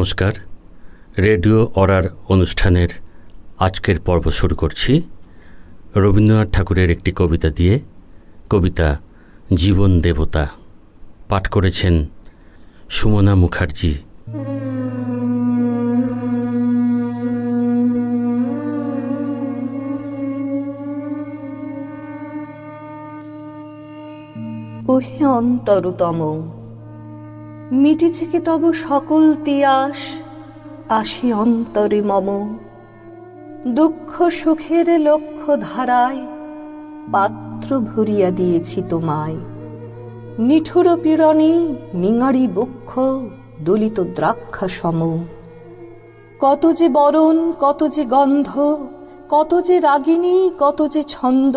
নমস্কার। রেডিও অরার অনুষ্ঠানের আজকের পর্ব শুরু করছি। রবীন্দ্রনাথ ঠাকুরের একটি কবিতা দিয়ে কবিতা জীবন দেবতা পাঠ করেছেন সুমনা মুখার্জি। ওহে অন্তরতম মিটেছে কি তব সকল তিয়াস? আসি অন্তরে মম। দুঃখ সুখের লক্ষ্য ধারায় পাত্র ভরিয়া দিয়েছি তোমায়। নিঠুর পীড়নে নিঙারি বক্ষ দলিত দ্রাক্ষা সম কত যে বরণ, কত যে গন্ধ, কত যে রাগিনী, কত যে ছন্দ,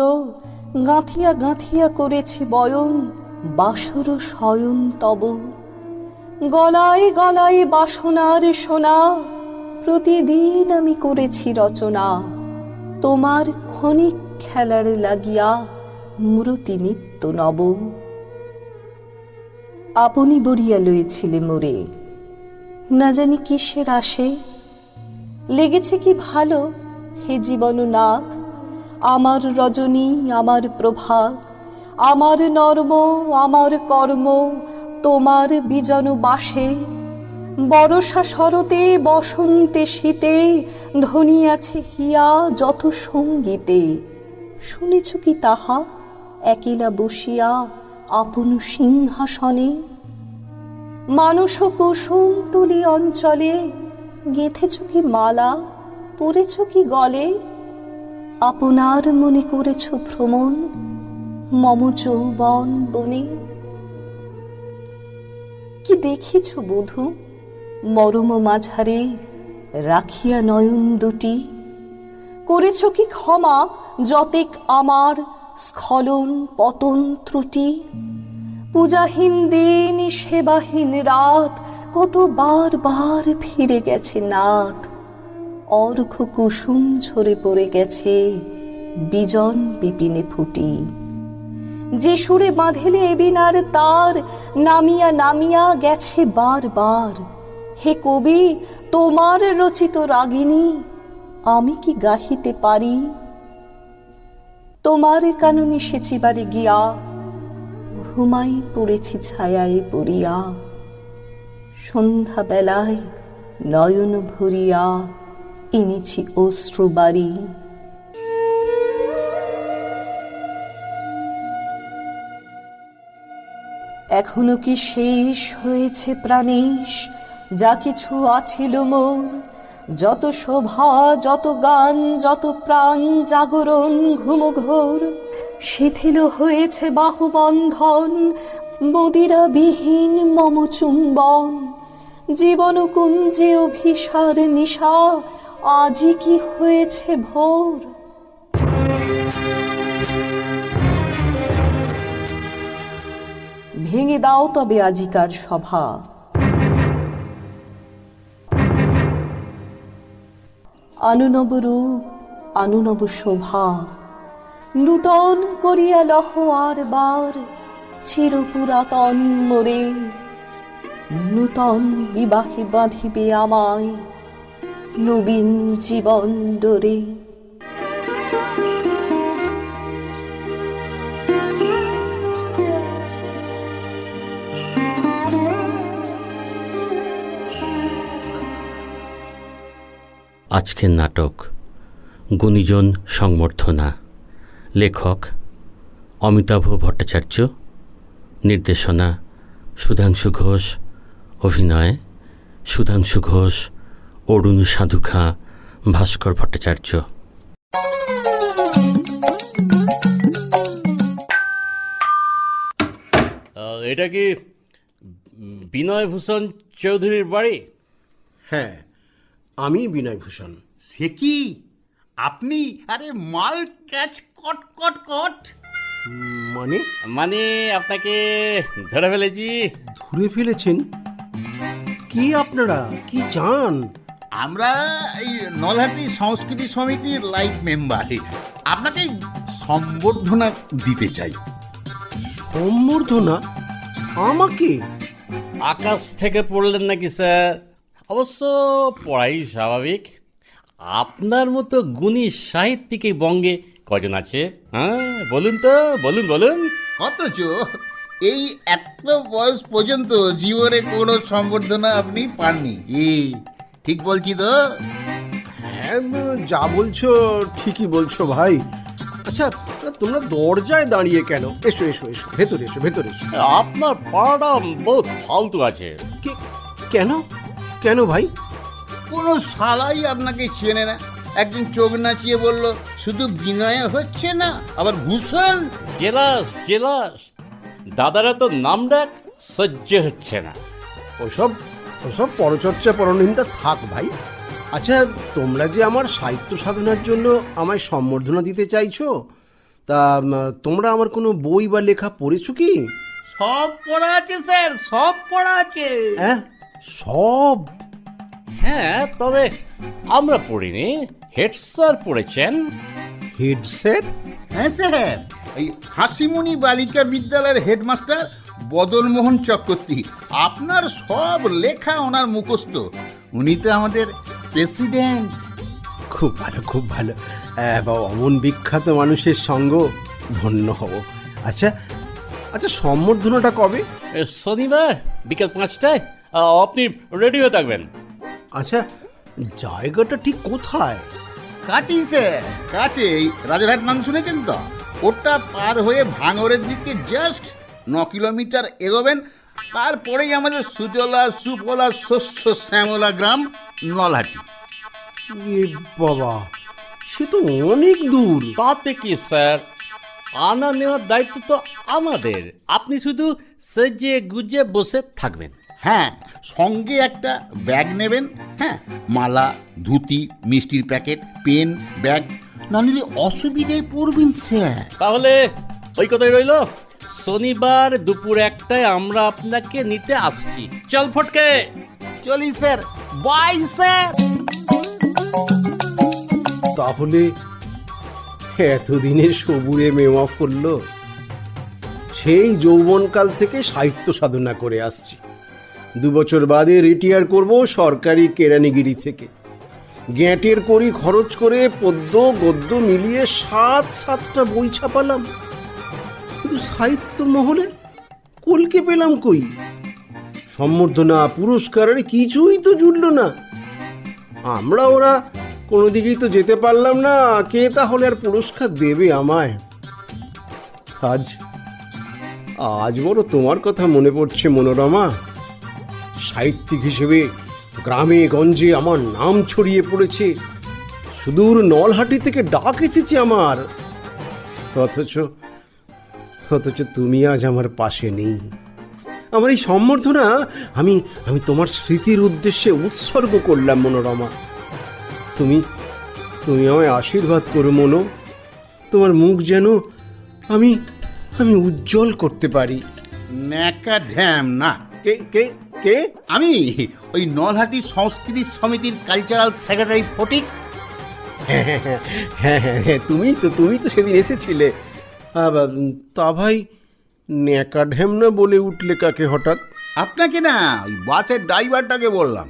গাঁথিয়া গাঁথিয়া করেছি বয়ন, বাসর শয়ন তব। গলায় গলায় বাসনার সোনা, প্রতিদিন আমি করেছি রচনা। তোমার ক্ষণিক খেলার লাগিয়া মূরতি নিত্য নব। আপনি বড়িয়া লয়েছিলে মোরে, না জানি কিসের আসে? লেগেছে কি ভালো হে জীবননাথ? আমার রজনী, আমার প্রভাত আমার নর্ম, আমার কর্ম তোমার বিজন বাসে, বরষা শরতে, বসন্তে শীতে ধ্বনিয়াছে হিয়া যত সঙ্গীতে। শুনেছ কি তাহা? একেলা বসিয়া আপন সিংহাসনে। মানুষ কুসুম তুলি অঞ্চলে, গেঁথেছ কি মালা, পরেছ কি গলে? আপনার মনে করেছ ভ্রমণ, মম যৌবন বনে। কি দেখেছ বধূ? মরম মাঝারে রাখিয়া নয়ন দুটি। করেছ কি ক্ষমা, যতেক আমার স্খলন পতন ত্রুটি? পূজাহীন দিন, সেবাহীন রাত কত বার বার ফিরে গেছে নাথ অর্ঘ কুসুম ঝরে পড়ে গেছে, বিজন বিপিনে ফুটি। যে সুরে বাঁধেলে এবিনার তার, নামিয়া নামিয়া গেছে বারবার। হে কবি, তোমার রচিত রাগিনী, আমি কি গাহিতে পারি? তোমার কাননে সেচিবারে গিয়া, ঘুমাই পড়েছি ছায়ায় পড়িয়া। সন্ধ্যা বেলায় নয়ন ভরিয়া, এনেছি অশ্রু বাড়ি। এখনও কি শেষ হয়েছে প্রাণেশ? যা কিছু আছিল মোর, যত শোভা, যত গান, যত প্রাণ জাগরণ ঘুমঘোর, শিথিল হয়েছে বাহুবন্ধন মদিরা বিহীন মম চুম্বন জীবন কুঞ্জে অভিসার নিশা আজই কি হয়েছে ভোর? ভেঙে দাও তবে আজিকার সভা। আনুনব রূপ, আনুনব শোভা। নূতন করিয়া লহ আর বার চির পুরাতন মোরে। নূতন বিবাহে বাঁধিবে আমায় নবীন জীবন ডোরে আজকের নাটক গুণীজন সংবর্ধনা। লেখক অমিতাভ ভট্টাচার্য। নির্দেশনা সুধাংশু ঘোষ। অভিনয় সুধাংশু ঘোষ অরুণ সাধুখা ভাস্কর ভট্টাচার্য। এটা কি বিনয় ভূষণ চৌধুরীর বাড়ি? হ্যাঁ। আমি বিনয়ভূষণ সে কি? আপনি? আরে মাল ক্যাচ কট কট কট। মানে? মানে আপনাকে ধরে ফেলেছি। ধরে ফেলেছেন? কি আপনারা? কি চান? আমরা এই নলহাটি সংস্কৃতি সমিতির লাইভ মেম্বার। আপনাকে সম্বর্ধনা দিতে চাই। সম্বর্ধনা? আমাকে? আকাশ থেকে পড়লেন নাকি স্যার? অবশ্য পড়াই স্বাভাবিক। আপনার মতো গুণী সাহিত্যিক এই বঙ্গে কজন আছে? হ্যাঁ বলুন তো বলুন বলুন। অথচ এই এত বয়স পর্যন্ত জীবনে কোনো সম্বর্ধনা আপনি পাননি। এ ঠিক বলছি তো? হ্যাঁ যা বলছো ঠিকই বলছো ভাই। আচ্ছা তোমরা দরজায় দাঁড়িয়ে কেন? এসো এসো এসো ভেতরে এসো ভেতরে এসো। আপনার পড়াটা বহুত ফালতু আছে। কে- কেন? কেন ভাই? কোনো শালাই আপনাকে চেনে না। একদিন চোখ নাচিয়ে বলল শুধু বিনয় হচ্ছে না আবার ভূষণ? Jealous jealous. দাদারা তো নাম ডাক সহ্য হচ্ছে না। ওসব ওসব পরচর্চা পরনিন্দা থাক ভাই। আচ্ছা তোমরা যে আমার সাহিত্য সাধনার জন্য আমায় সম্বর্ধনা দিতে চাইছো তা তোমরা আমার কোনো বই বা লেখা পড়েছো কি? সব পড়া আছে স্যার সব পড়া আছে। হ্যাঁ সব। হ্যাঁ তবে আমরা পড়িনি। হেড স্যার পড়েছেন। Head sir? হ্যাঁ স্যার। এই হাসিমুনি বালিকা বিদ্যালয়ের হেডমাস্টার বদনমোহন চক্রবর্তী। আপনার সব লেখা ওনার মুখস্থ। উনি তো আমাদের প্রেসিডেন্ট। খুব ভালো খুব ভালো। অমন বিখ্যাত মানুষের সঙ্গ ধন্য হব। আচ্ছা আচ্ছা সম্বর্ধনাটা কবে? শনিবার বিকেল পাঁচটায়। আপনি রেডি হয়ে থাকবেন। আচ্ছা জায়গাটা ঠিক কোথায়? কাছেই স্যার। কাছে এই রাজারহাট নাম শুনেছেন তো? ওটা পার হয়ে ভাঙরের দিকে জাস্ট ন কিলোমিটার এগোবেন। তারপরেই আমাদের সুজলা সুফলা শস্য শ্যামলা গ্রাম নলহাটি। এ বাবা সে তো অনেক দূর। তাতে কি স্যার? আনা নেওয়ার দায়িত্ব তো আমাদের। আপনি শুধু সেজে গুজে বসে থাকবেন। হ্যাঁ সঙ্গে একটা ব্যাগ নেবেন হ্যাঁ মালা ধুতি মিষ্টির প্যাকেট পেন ব্যাগ না নিলে অসুবিধায় পড়বেন স্যার। তাহলে ওই কথাই রইল শনিবার দুপুর একটায় আমরা আপনাকে নিতে আসছি। চল ফটকে। চলি স্যার বাই স্যার। তাহলে এতদিনে সবুরে মেওয়া ফলল সেই যৌবনকাল থেকে সাহিত্য সাধনা করে আসছি। দু বছর বাদে রিটায়ার করব সরকারি কেরানিগিরি থেকে। গ্যাঁটের করি খরচ করে পদ্য গদ্য মিলিয়ে সাত সাতটা বই ছাপালাম। কিন্তু সাহিত্য মহলে কলকে পেলাম কই? সম্বর্ধনা পুরস্কার আরে কিছুই তো জুটল না। আমরা ওরা কোনো দিকেই তো যেতে পারলাম না, কে তাহলে আর পুরস্কার দেবে আমায়? আজ আজ বড় তোমার কথা মনে পড়ছে মনোরমা। সাহিত্যিক হিসেবে গ্রামে গঞ্জে আমার নাম ছড়িয়ে পড়েছে। সুদূর নলহাটি থেকে ডাক এসেছে আমার। অথচ অথচ তুমি আজ আমার পাশে নেই। আমার এই সম্বর্ধনা আমি আমি তোমার স্মৃতির উদ্দেশ্যে উৎসর্গ করলাম মনোরমা। তুমি তুমি আমায় আশীর্বাদ করো মনো। তোমার মুখ যেন আমি আমি উজ্জ্বল করতে পারি। ন্যাকা ঢ্যাম না। কে কে? কে? আমি? ওই নলহাটি সংস্কৃতি সমিতির কালচারাল সেক্রেটারি ফটিক? হ্যাঁ হ্যাঁ হ্যাঁ তুমি তো তুমি তো সেদিন এসেছিলে। তা ভাই ন্যাকা ঢ্যামনা বলে উঠলে কাকে হঠাৎ? আপনাকে না ওই বাসের ড্রাইভারটাকে বললাম।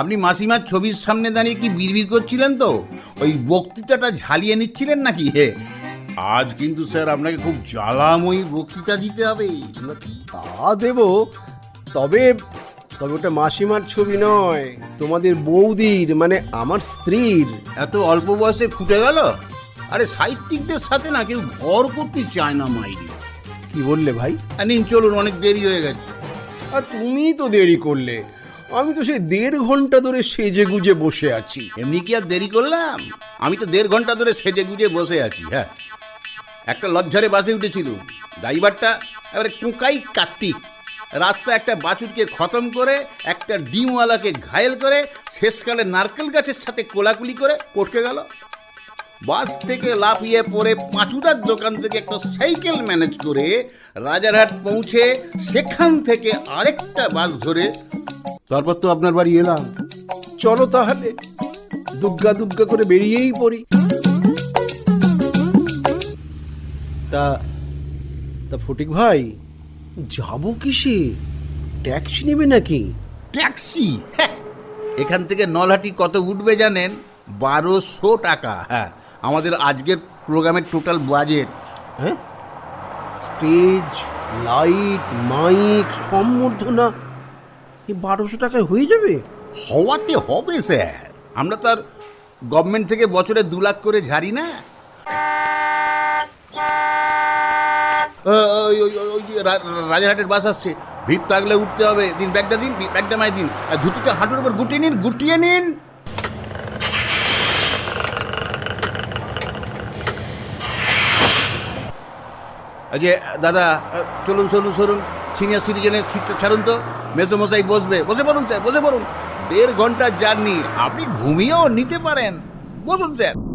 আপনি মাসিমার ছবির সামনে দাঁড়িয়ে কি বিড়বিড় করছিলেন তো? ওই বক্তৃতাটা ঝালিয়ে নিচ্ছিলেন নাকি? হে আজ কিন্তু স্যার আপনাকে খুব জ্বালাময়ী বক্তৃতা দিতে হবে। তা দেব তবে তবে ওটা মাসিমার ছবি নয় তোমাদের বৌদির মানে আমার স্ত্রীর। এত অল্প বয়সে ফুটে গেল? আরে সাহিত্যিকদের সাথে না কেউ ঘর করতে চায় না মাইরি। কি বললে ভাই? আর নিন চলুন অনেক দেরি হয়ে গেছে। আর তুমি তো দেরি করলে। আমি তো সেই দেড় ঘণ্টা ধরে সেজে গুজে বসে আছি। এমনি কি আর দেরি করলাম? আমি তো দেড় ঘণ্টা ধরে সেজে গুজে বসে আছি হ্যাঁ। একটা লজ্জারে বাসে উঠেছিল ড্রাইভারটা এবারে কুকাই কার্তিক। রাস্তা একটা বাছুরকে খতম করে, একটা ডিমওয়ালাকে ঘায়েল করে, শেষকালে নারকেল গাছের সাথে কোলাকুলি করে পটকে গেল। বাস থেকে লাফিয়ে পড়ে পাঁচুদার দোকান থেকে একটা সাইকেল ম্যানেজ করে রাজারহাট পৌঁছে সেখান থেকে আরেকটা বাস ধরে তারপর তো আপনার বাড়ি এলাম। চলো তাহলে, দুগ্গা দুগ্গা করে বেরিয়েই পড়ি। তা তা ফটিক ভাই যাব কিসে? ট্যাক্সি নেবে নাকি? ট্যাক্সি? হ্যাঁ, এখান থেকে নলহাটি কত উঠবে জানেন? বারোশো টাকা হ্যাঁ। আমাদের আজকের প্রোগ্রামের টোটাল বাজেট। হ্যাঁ? স্টেজ লাইট মাইক সম্বর্ধনা এই বারোশো টাকায় হয়ে যাবে? হওয়াতে হবে স্যার। আমরা তার গভর্নমেন্ট থেকে বছরে দু লাখ করে ঝাড়ি না? রাজারহাটের বাস আসছে। ভিড় থাকলে উঠতে হবে। দিন, ব্যাগটা দিন ব্যাগটা মাই দিন। আর ধুতিটা হাঁটুর উপর গুটিয়ে নিন গুটিয়ে নিন। যে, দাদা, চলুন চলুন চলুন। সিনিয়র সিটিজেনের সিটটা ছাড়ুন তো। মেসোমশাই বসবে। বসে পড়ুন, স্যার, বসে পড়ুন। দেড় ঘণ্টার জার্নি আপনি ঘুমিয়েও নিতে পারেন। বসুন, স্যার।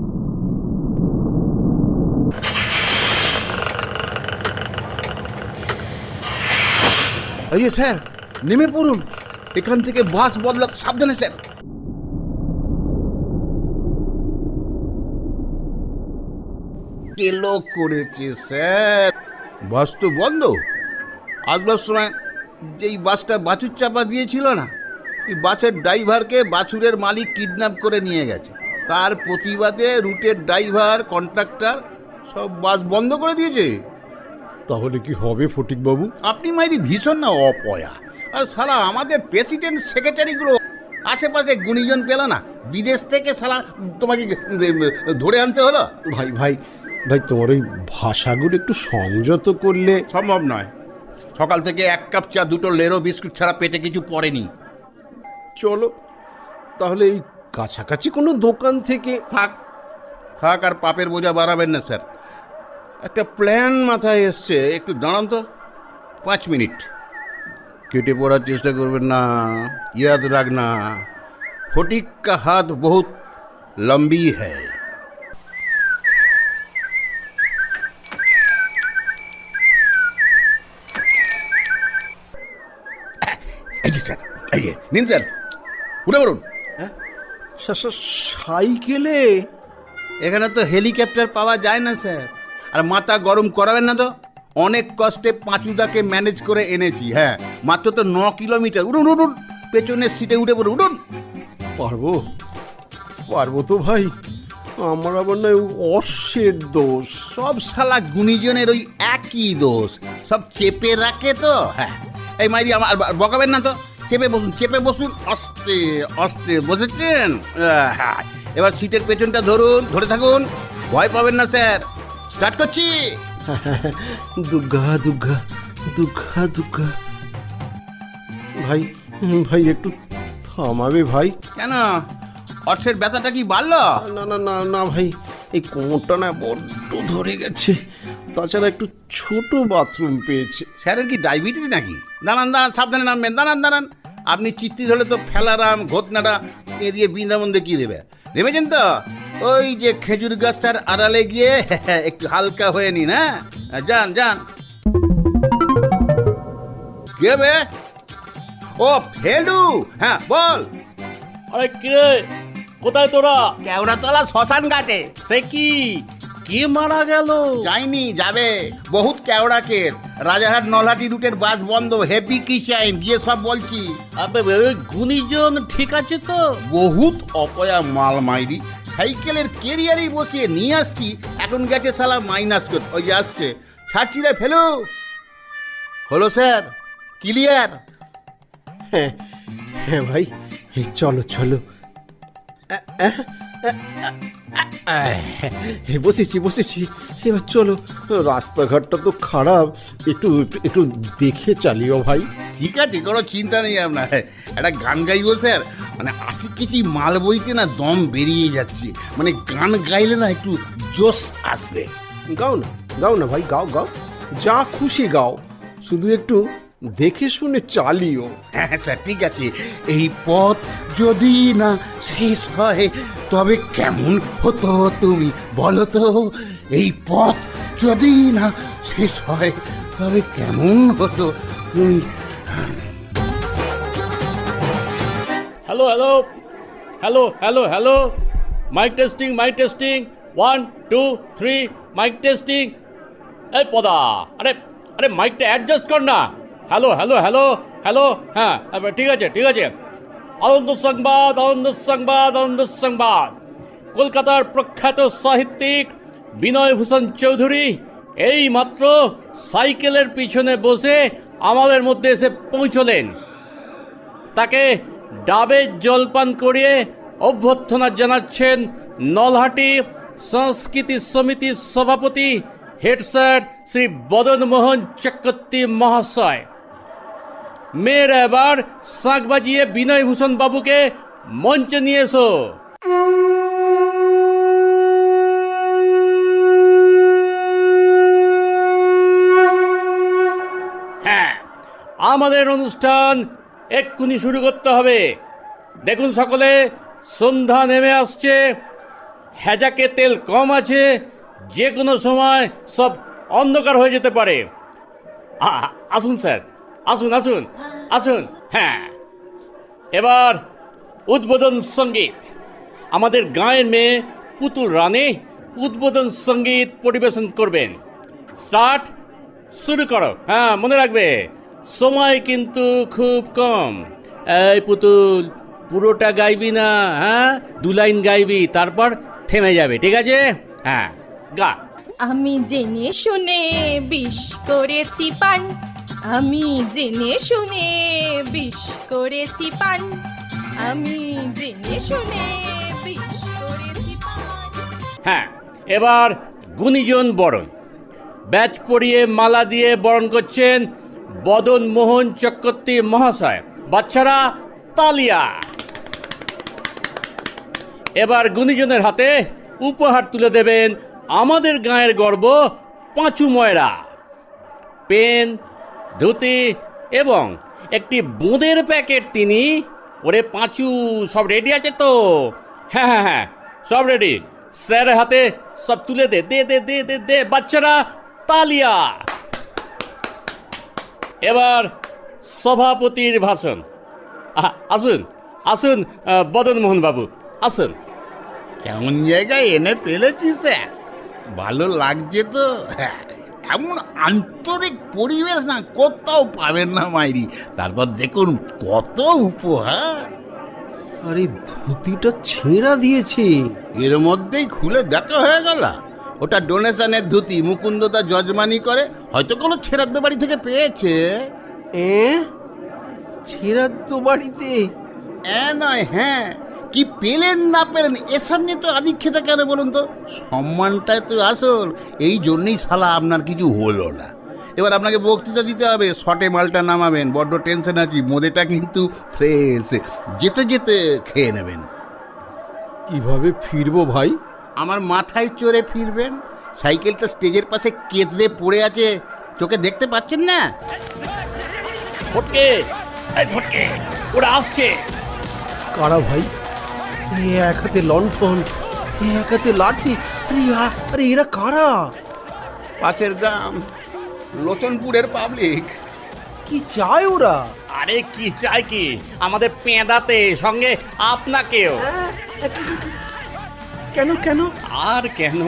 যে স্যার, নেমে পড়ুন। এখান থেকে বাস বদলা সাবধানে স্যার। কেলো করেছে, স্যার? বাস তো বন্ধ। আসবার সময় যেই বাসটা বাছুর চাপা দিয়েছিল না, এই বাসের ড্রাইভারকে বাছুরের মালিক কিডন্যাপ করে নিয়ে গেছে। তার প্রতিবাদে রুটের ড্রাইভার, কন্ট্রাক্টর, সব বাস বন্ধ করে দিয়েছে। তাহলে কি হবে ফটিকবাবু? আপনি মাইরি ভীষণ না অপয়া। আর সালা আমাদের প্রেসিডেন্ট সেক্রেটারিগুলো আশেপাশে গুণীজন পেল না। বিদেশ থেকে সালা তোমাকে ধরে আনতে হলো? ভাই ভাই ভাই তোমার ওই ভাষাগুলো একটু সংযত করলে সম্ভব নয়। সকাল থেকে এক কাপ চা দুটো লেরো বিস্কুট ছাড়া পেটে কিছু পড়েনি। চলো তাহলে এই কাছাকাছি কোনো দোকান থেকে থাক থাক আর পাপের বোঝা বাড়াবেন না স্যার। একটা প্ল্যান মাথায় এসছে। একটু দাঁড়ান তো। পাঁচ মিনিট। কেটে পড়ার চেষ্টা করবেন না। ইয়াদ রাখনা ফটিক কা হাত বহুত লম্বি হ্যায়। স্যার নিন স্যার। উঠে পড়ুন। সা- সাইকেলে? এখানে তো হেলিকপ্টার পাওয়া যায় না স্যার। আর মাথা গরম করাবেন না তো? অনেক কষ্টে পাঁচুদাকে ম্যানেজ করে এনেছি হ্যাঁ। মাত্র তো ন কিলোমিটার। উঠুন উঠুন পেছনের সিটে উঠে পড়ুন উঠুন পারব? পারব তো ভাই। আমার আবার নয় অশ্বের দোষ। সব শালা গুণীজনের ওই একই দোষ। সব চেপে রাখে তো হ্যাঁ। এই মাইরি আমার বকাবেন না তো। চেপে বসুন চেপে বসুন। আস্তে আস্তে বসেছেন? হ্যাঁ। এবার সিটের পেছনটা ধরুন ধরে থাকুন। ভয় পাবেন না স্যার। স্টার্ট করছি। দুর্গা দুর্গা দুর্গা দুর্গা ভাই ভাই একটু থামাবে ভাই? কেন? অর্থের ব্যথাটা কি বাড়লো? না না না না ভাই এই কোমরটা না বড্ড ধরে গেছে। তাছাড়া একটু ছোট বাথরুম পেয়েছে। স্যারের কি ডায়াবেটিস নাকি? দাঁড়ান দাঁড়ান সাবধানে নামবেন দাঁড়ান দাঁড়ান। আপনি চিত্তি ধরে তো ফেলারাম ঘটনাটা এড়িয়ে বৃন্দাবন দেখিয়ে দেবে? নেমেছেন তো? ওই যে খেজুর গাছটার আড়ালে গিয়ে একটু হালকা হয়ে নিন হ্যাঁ? যান যান। কে বে? ও ফেলু! হ্যাঁ বল। আরে কিরে কোথায় তোরা? কেওড়াতলা শ্মশান ঘাটে। সে কি? কে মারা গেল? যায়নি যাবে। বহুত কেওড়া কেস। রাজারহাট নলহাটি রুটের বাস বন্ধ। হেভি কিসাইন গিয়ে সব বলছি। আবে ওই গুণীজন ঠিক আছে তো? বহুত অপয়া মাল মাইরি। সাইকেলের কেরিয়ারেই বসিয়ে নিয়ে আসছি। এখন গেছে সালা মাইনাস করতে ওই যে আসছে। ছাড়ছি রে ফেলো। হলো স্যার। ক্লিয়ার হ্যাঁ হ্যাঁ ভাই। চলো চলো। বসেছি বসেছি। এবার চলো রাস্তাঘাটটা তো খারাপ। একটু একটু দেখে চালিও ভাই। ঠিক আছে কোনো চিন্তা নেই আপনার। একটা গান গাইবো স্যার। মানে আশি কেজি মাল বইতে না দম বেরিয়ে যাচ্ছে। মানে গান গাইলে না একটু জোশ আসবে। গাও না গাও না ভাই গাও গাও। যা খুশি গাও। শুধু একটু দেখে শুনে চালিও। হ্যাঁ স্যার ঠিক আছে। এই পথ যদি না শেষ হয় তবে কেমন হতো তুমি বলো তো? এই পথ যদি না শেষ হয় তবে কেমন হতো তুমি? Hello hello hello hello hello mic testing mic testing one two three mic testing এই পদা আরে আরে মাইকটা অ্যাডজাস্ট কর না। হ্যালো হ্যালো হ্যালো হ্যালো হ্যাঁ ঠিক আছে ঠিক আছে। আনন্দ সংবাদ আনন্দ সংবাদ আনন্দ সংবাদ কলকাতার প্রখ্যাত সাহিত্যিক বিনয় ভূষণ চৌধুরী এই মাত্র সাইকেলের পিছনে বসে আমাদের মধ্যে এসে পৌঁছলেন। তাকে ডাবের জলপান করিয়ে অভ্যর্থনা জানাচ্ছেন নলহাটি সংস্কৃতি সমিতির সভাপতি হেড স্যার শ্রী বদনমোহন চক্রবর্তী মহাশয়। মেয়েরা এবার শাঁখ বাজিয়ে বিনয় ভূষণ বাবুকে মঞ্চে নিয়ে এসো। হ্যাঁ আমাদের অনুষ্ঠান এক্ষুনি শুরু করতে হবে। দেখুন সকলে, সন্ধ্যা নেমে আসছে। হ্যাজাকে তেল কম আছে যে কোনো সময় সব অন্ধকার হয়ে যেতে পারে। আসুন স্যার। আসুন আসুন আসুন। হ্যাঁ এবার উদ্বোধন সংগীত। আমাদের গাঁয়ের মেয়ে পুতুল রানী উদ্বোধন সংগীত পরিবেশন করবেন। স্টার্ট, শুরু করো। হ্যাঁ মনে রাখবে, সময় কিন্তু খুব কম। এই পুতুল, পুরোটা গাইবি না হ্যাঁ? দু লাইন গাইবি, তারপর থেমে যাবে, ঠিক আছে? হ্যাঁ গা। আমি জেনে শুনে বিষ করেছি পান। আমি জেনে শুনে বিষ করেছি পান। আমি জেনে শুনে বিষ করেছি পান। হ্যাঁ এবার গুণীজন বরণ। ব্যাচ পরিয়ে মালা দিয়ে বরণ করছেন বদন মোহন চক্রবর্তী মহাশয়। বাচ্চারা, তালিয়া। এবার গুণীজনের হাতে উপহার তুলে দেবেন আমাদের গাঁয়ের গর্ব পাঁচু ময়রা। পেন ধুতি এবং একটি বোঁদের প্যাকেট তিনি ওরে পাঁচু সব রেডি আছে তো? হ্যাঁ হ্যাঁ হ্যাঁ সব রেডি স্যারের হাতে সব তুলে দে দে দে দে দে দে বাচ্চারা তালিয়া। এবার সভাপতির ভাষণ। আসুন আসুন বদনমোহন বাবু আসুন। কেমন জায়গায় এনে ফেলেছি স্যার। ভালো লাগছে তো। হ্যাঁ, এমন আন্তরিক পরিবেশ না কোথাও পাবেন না মাইরি। তারপর দেখুন কত উপহার। আরে ধুতিটা ছেঁড়া দিয়েছে। এর মধ্যেই খুলে দেখা হয়ে গেল। ওটা ডোনেশনের ধুতি মুকুন্দদা যজমানি করে হয়তো কোনো ছেড়াদ্দ বাড়ি থেকে পেয়েছে। এ? ছেঁড়া তো বাড়িতে? এ নয় হ্যাঁ। কি পেলেন না পেলেন এসব নিয়ে তো আদিক্ষেতা কেন বলুন তো? সম্মানটাই তো আসল। এই জন্যই শালা আপনার কিছু হলো না। এবার আপনাকে বক্তৃতা দিতে হবে শটে মালটা নামাবেন বড্ড টেনশন আছি মোদেটা কিন্তু ফ্রেশ। যেতে যেতে খেয়ে নেবেন। কীভাবে ফিরবো ভাই? আমার মাথায় চড়ে ফিরবেন। সাইকেলটা স্টেজের পাশে কেতরে পড়ে আছে। চোখে দেখতে পাচ্ছেন না? ফটকে এই ফটকে ওরা আসছে। কারা ভাই? এক হাতে লণ্ঠন এক হাতে লাঠি আরে আরে এরা কারা পাশের গ্রাম লোচনপুরের পাবলিক কি চায় ওরা আরে কি চাই কি আমাদের পেঁদাতে সঙ্গে আপনাকেও কেন কেন আর কেন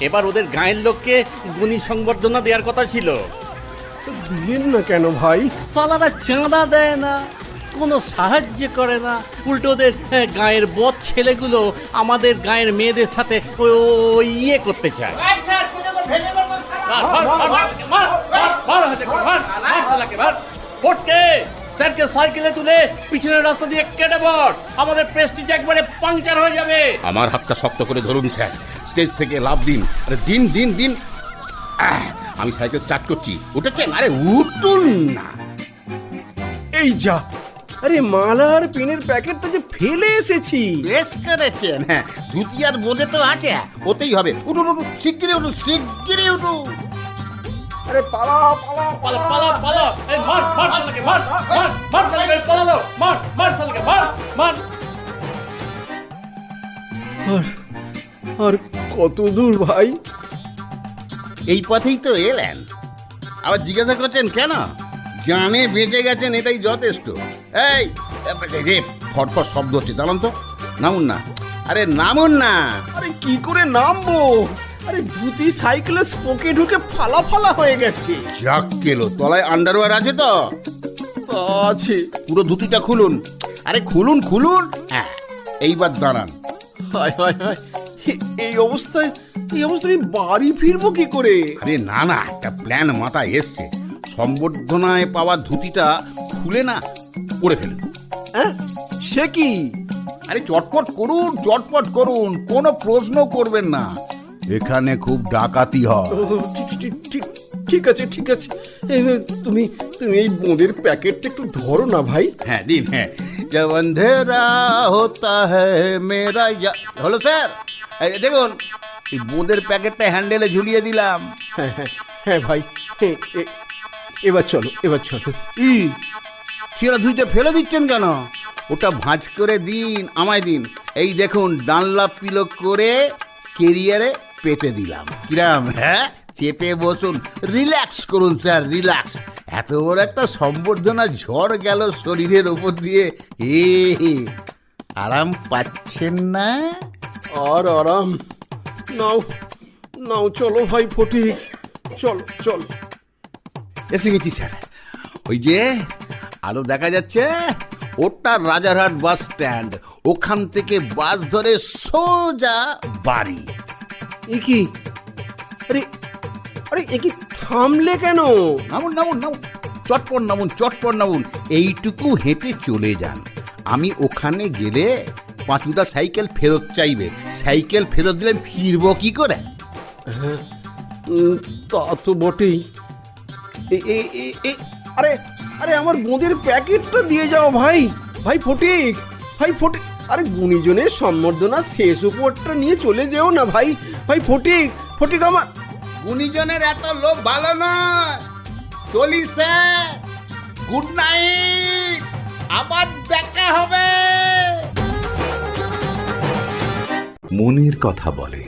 এবার ওদের গায়ের লোককে গুণী সংবর্ধনা দেওয়ার কথা ছিল দিলেন না কেন ভাই সালারা চাঁদা দেয় না কোনো সাহায্য করে না। উল্টোদের গায়ের বদ ছেলেগুলো আমাদের গায়ের মেয়েদের সাথে ওই ওই ইয়ে করতে চায়। স্যারকে সাইকেলে তুলে পিছনের রাস্তা দিয়ে কেটে পড় আমাদের প্রেস্টিজ একবারে পাংচার হয়ে যাবে। আমার হাতটা শক্ত করে ধরুন স্যার। স্টেজ থেকে লাভ দিন। আরে দিন দিন দিন। আহ, আমি সাইকেল স্টার্ট করছি। উঠেছেন? আরে উঠুন না। এই যা আরে মালা আর পেনের প্যাকেটটা যে ফেলে এসেছি। বেশ করেছেন হ্যাঁ ধুতি আর বোঝে তো আছে ওতেই হবে। উঠুন উঠুন শিগগিরি উঠুন শিগগিরি উঠুন। আরে পালা পালা পালা পালা। পালা এই মার মার শালাকে মার মার মার শালাকে পালা দাও। মার মার শালাকে মার মার। আর আর কত দূর ভাই? এই পথেই তো এলেন। আবার জিজ্ঞাসা করছেন কেন? জানে বেঁচে গেছেন এটাই যথেষ্ট। এই রে ফটফট শব্দ হচ্ছে দাঁড়ান তো। নামুন না আরে নামুন না আরে কি করে নামবো? আরে ধুতি সাইকেলের স্পোকে ঢুকে ফালা ফালা হয়ে গেছে। যাক কেলো তলায় আন্ডারওয়্যার আছে তো? আছে। পুরো ধুতিটা খুলুন। আরে খুলুন খুলুন। হ্যাঁ এইবার দাঁড়ান। হায় হায় হায় এই অবস্থায় এই অবস্থায় বাড়ি ফিরবো কি করে? আরে না না একটা প্ল্যান মাথায় এসছে। সম্বর্ধনায় পাওয়া ধুতিটা খুলে না পরে ফেলুন হ্যাঁ সে কি? আরে চটপট করুন চটপট করুন কোনো প্রশ্ন করবেন না। এখানে খুব ডাকাতি হয়। ঠিক ঠিক ঠিক ঠিক আছে ঠিক আছে। তুমি তুমি এই বোঁদের প্যাকেটটা একটু ধরো না ভাই। হ্যাঁ দিন হ্যাঁ। হতা হ্যায় মেরা ইয়া- হলো স্যার দেখুন এই বোঁদের প্যাকেটটা হ্যান্ডেলে ঝুলিয়ে দিলাম। হ্যাঁ হ্যাঁ হ্যাঁ ভাই এবার চলো এবার চলো। ই সেটা ধুইতে ফেলে দিচ্ছেন কেন? ওটা ভাঁজ করে দিন আমায় দিন। এই দেখুন ডানলাপ পিলো করে কেরিয়ারে পেতে দিলাম। কিরাম। হ্যাঁ চেপে বসুন। রিল্যাক্স করুন স্যার রিল্যাক্স। এত বড় একটা সম্বর্ধনা ঝড় গেল শরীরের ওপর দিয়ে। এ আরাম পাচ্ছেন না? আর আরাম। নাও নাও চলো ভাই ফটিক। চল চল। এসে গেছি স্যার। ওই যে আলো দেখা যাচ্ছে ওটা রাজারহাট বাস স্ট্যান্ড। ওখান থেকে বাস ধরে সোজা বাড়ি। এ কি? আরে আরে এ কি থামলে কেন? নামুন নামুন নামুন। চটপট নামুন চটপট নামুন। এইটুকু হেঁটে চলে যান। আমি ওখানে গেলে পাঁচুদা সাইকেল ফেরত চাইবে। সাইকেল ফেরত দিলে ফিরবো কি করে? উম, তা তো বটেই। এ- এ- এ- এ- আরে আরে আমার বোঁদের প্যাকেটটা দিয়ে যাও ভাই। ভাই ফটিক ভাই ফটিক আরে গুণীজনের সম্বর্ধনা শেষ উপরটা নিয়ে চলে যেও না ভাই। ভাই ফটিক ফটিক আমার। গুণীজনের এত লোক ভালো নয়। চলি স্যার গুড নাইট। আবার দেখা হবে। মনের কথা বলে।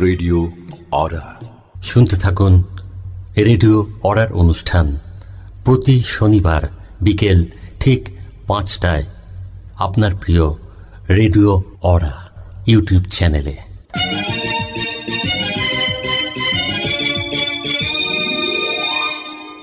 Radio aura. শুনতে থাকুন রেডিও অর্ডার অনুষ্ঠান প্রতি শনিবার বিকেল ঠিক পাঁচটায়। আপনার প্রিয় রেডিও অরা ইউটিউব চ্যানেলে।